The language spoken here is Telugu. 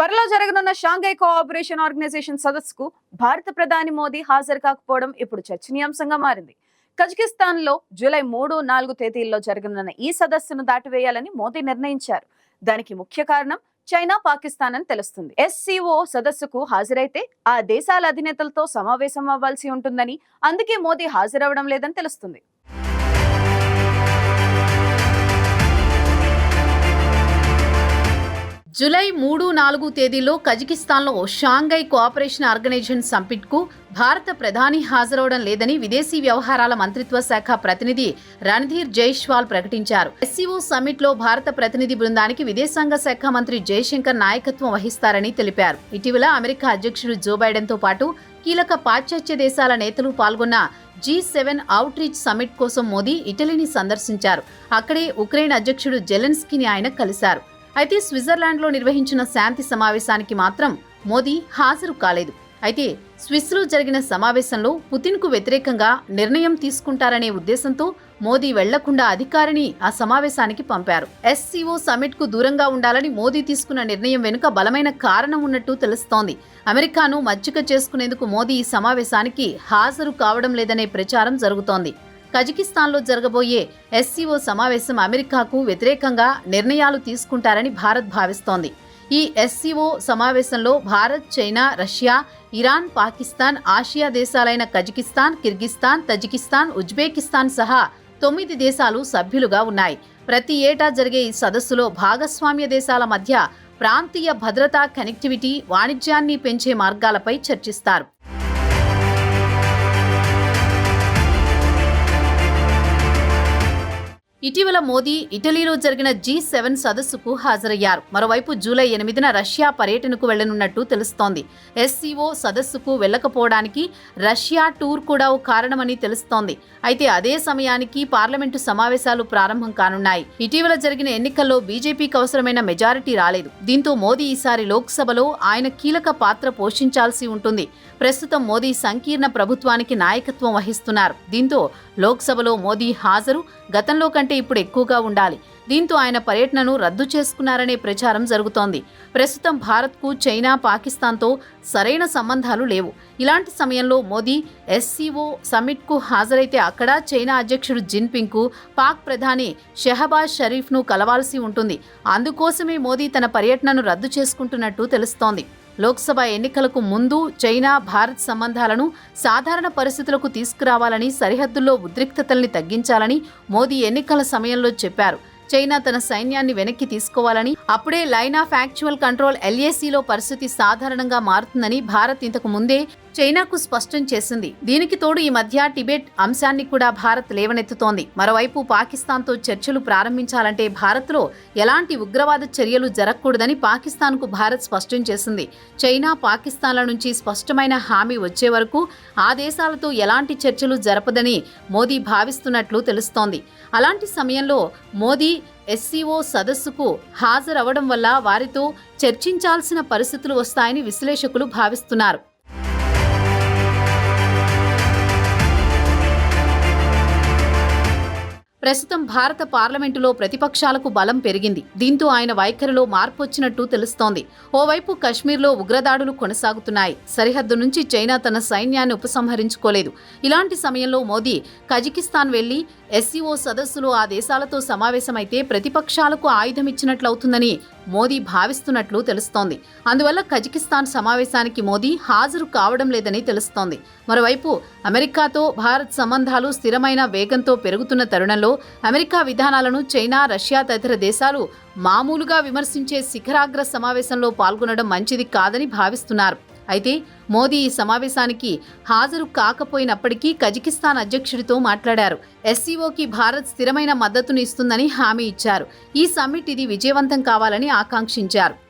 త్వరలో జరగనున్న షాంఘై కోఆపరేషన్ ఆర్గనైజేషన్ సదస్సుకు భారత ప్రధాని మోదీ హాజరు కాకపోవడం ఇప్పుడు చర్చనీయాంశంగా మారింది. కజకిస్తాన్లో జూలై మూడు నాలుగు తేదీల్లో జరగనున్న ఈ సదస్సును దాటివేయాలని మోదీ నిర్ణయించారు. దానికి ముఖ్య కారణం చైనా పాకిస్తాన్ అని తెలుస్తుంది. ఎస్సీఓ సదస్సుకు హాజరైతే ఆ దేశాల అధినేతలతో సమావేశం అవ్వాల్సి ఉంటుందని అందుకే మోదీ హాజరవడం లేదని తెలుస్తుంది. జూలై మూడు నాలుగు తేదీలో కజకిస్తాన్లో షాంఘై కోఆపరేషన్ ఆర్గనైజేషన్ సంపిట్కు భారత ప్రధాని హాజరవడం లేదని విదేశీ వ్యవహారాల మంత్రిత్వ శాఖ ప్రతినిధి రణధీర్ జైష్వాల్ ప్రకటించారు. ఎస్సీఓ సమ్మిట్లో భారత ప్రతినిధి బృందానికి విదేశాంగ శాఖ మంత్రి జయశంకర్ నాయకత్వం వహిస్తారని తెలిపారు. ఇటీవల అమెరికా అధ్యక్షుడు జో బైడెన్తో పాటు కీలక పాశ్చాత్య దేశాల నేతలు పాల్గొన్న G seven outreach summit కోసం మోదీ ఇటలీని సందర్శించారు. అక్కడే ఉక్రెయిన్ అధ్యక్షుడు జెలెన్స్కీని ఆయన కలిశారు. అయితే స్విట్జర్లాండ్లో నిర్వహించిన శాంతి సమావేశానికి మాత్రం మోదీ హాజరు కాలేదు. అయితే స్విస్లో జరిగిన సమావేశంలో పుతిన్కు వ్యతిరేకంగా నిర్ణయం తీసుకుంటారనే ఉద్దేశంతో మోదీ వెళ్ళకుండా అధికారిని ఆ సమావేశానికి పంపారు. ఎస్సీఓ సమిట్కు దూరంగా ఉండాలని మోదీ తీసుకున్న నిర్ణయం వెనుక బలమైన కారణం ఉన్నట్టు తెలుస్తోంది. అమెరికాను మజ్జిక చేసుకునేందుకు మోదీ ఈ సమావేశానికి హాజరు కావడం లేదనే ప్రచారం జరుగుతోంది. కజకిస్తాన్లో జరగబోయే ఎస్సీఓ సమావేశం అమెరికాకు వ్యతిరేకంగా నిర్ణయాలు తీసుకుంటారని భారత్ భావిస్తోంది. ఈ ఎస్సీఓ సమావేశంలో Bharat China Russia Iran Pakistan Asia దేశాలైన Kazakhstan Kyrgyzstan Tajikistan Uzbekistan సహా తొమ్మిది దేశాలు సభ్యులుగా ఉన్నాయి. ప్రతి ఏటా జరిగే ఈ సదస్సులో భాగస్వామ్య దేశాల మధ్య ప్రాంతీయ భద్రతా కనెక్టివిటీ వాణిజ్యాన్ని పెంచే మార్గాలపై చర్చిస్తారు. ఇటీవల మోదీ ఇటలీలో జరిగిన జీ సెవెన్ సదస్సుకు హాజరయ్యారు. మరోవైపు జూలై ఎనిమిదిన రష్యా పర్యటనకు వెళ్ళనున్నట్టు తెలుస్తోంది. ఎస్సీఓ సదస్సుకు వెళ్ళకపోవడానికి రష్యా టూర్ కూడా ఓ కారణమని తెలుస్తోంది. అయితే అదే సమయానికి పార్లమెంటు సమావేశాలు ప్రారంభం కానున్నాయి. ఇటీవల జరిగిన ఎన్నికల్లో బీజేపీకి అవసరమైన మెజారిటీ రాలేదు. దీంతో మోదీ ఈసారి లోక్సభలో ఆయన కీలక పాత్ర పోషించాల్సి ఉంటుంది. ప్రస్తుతం మోదీ సంకీర్ణ ప్రభుత్వానికి నాయకత్వం వహిస్తున్నారు. దీంతో లోక్సభలో మోదీ హాజరు గతంలో కంటే ఇప్పుడు ఎక్కువగా ఉండాలి. దీంతో ఆయన పర్యటనను రద్దు చేసుకున్నారనే ప్రచారం జరుగుతోంది. ప్రస్తుతం భారత్కు చైనా పాకిస్తాన్తో సరైన సంబంధాలు లేవు. ఇలాంటి సమయంలో మోదీ ఎస్సీఓ సమ్మిట్కు హాజరైతే అక్కడ చైనా అధ్యక్షుడు జిన్పింగ్కు పాక్ ప్రధాని షెహబాజ్ షరీఫ్ను కలవాల్సి ఉంటుంది. అందుకోసమే మోదీ తన పర్యటనను రద్దు చేసుకుంటున్నట్టు తెలుస్తోంది. లోక్సభ ఎన్నికలకు ముందు చైనా భారత్ సంబంధాలను సాధారణ పరిస్థితులకు తీసుకురావాలని సరిహద్దుల్లో ఉద్రిక్తతల్ని తగ్గించాలని మోదీ ఎన్నికల సమయంలో చెప్పారు. చైనా తన సైన్యాన్ని వెనక్కి తీసుకోవాలని అప్పుడే లైన్ ఆఫ్ యాక్చువల్ కంట్రోల్ ఎల్ఏసీలో పరిస్థితి సాధారణంగా మారుతుందని భారత్ ఇంతకు ముందే చైనాకు స్పష్టం చేసింది. దీనికి తోడు ఈ మధ్య టిబెట్ అంశాన్ని కూడా భారత్ లేవనెత్తుతోంది. మరోవైపు పాకిస్తాన్తో చర్చలు ప్రారంభించాలంటే భారత్లో ఎలాంటి ఉగ్రవాద చర్యలు జరగకూడదని పాకిస్తాన్కు భారత్ స్పష్టం చేసింది. చైనా పాకిస్తాన్ల నుంచి స్పష్టమైన హామీ వచ్చే వరకు ఆ దేశాలతో ఎలాంటి చర్చలు జరపదని మోదీ భావిస్తున్నట్లు తెలుస్తోంది. అలాంటి సమయంలో మోదీ ఎస్సీఓ సదస్సుకు హాజరవడం వల్ల వారితో చర్చించాల్సిన పరిస్థితులు వస్తాయని విశ్లేషకులు భావిస్తున్నారు. ప్రస్తుతం భారత పార్లమెంటులో ప్రతిపక్షాలకు బలం పెరిగింది. దీంతో ఆయన వైఖరిలో మార్పు వచ్చినట్టు తెలుస్తోంది. ఓవైపు కశ్మీర్లో ఉగ్రదాడులు కొనసాగుతున్నాయి. సరిహద్దు నుంచి చైనా తన సైన్యాన్ని ఉపసంహరించుకోలేదు. ఇలాంటి సమయంలో మోదీ కజకిస్తాన్ వెళ్ళి ఎస్సీఓ సదస్సులో ఆ దేశాలతో సమావేశమైతే ప్రతిపక్షాలకు ఆయుధం ఇచ్చినట్లవుతుందని మోదీ భావిస్తున్నట్లు తెలుస్తోంది. అందువల్ల కజకిస్తాన్ సమావేశానికి మోదీ హాజరు కావడం లేదని తెలుస్తోంది. మరోవైపు అమెరికాతో భారత్ సంబంధాలు స్థిరమైన వేగంతో పెరుగుతున్న తరుణంలో అమెరికా విధానాలను చైనా రష్యా తదితర దేశాలు మామూలుగా విమర్శించే శిఖరాగ్ర సమావేశంలో పాల్గొనడం మంచిది కాదని భావిస్తున్నారు. అయితే మోదీ ఈ సమావేశానికి హాజరు కాకపోయినప్పటికీ కజకిస్తాన్ అధ్యక్షుడితో మాట్లాడారు. ఎస్సీఓకి భారత్ స్థిరమైన మద్దతును ఇస్తుందని హామీ ఇచ్చారు. ఈ సమ్మిట్ ఇది విజయవంతం కావాలని ఆకాంక్షించారు.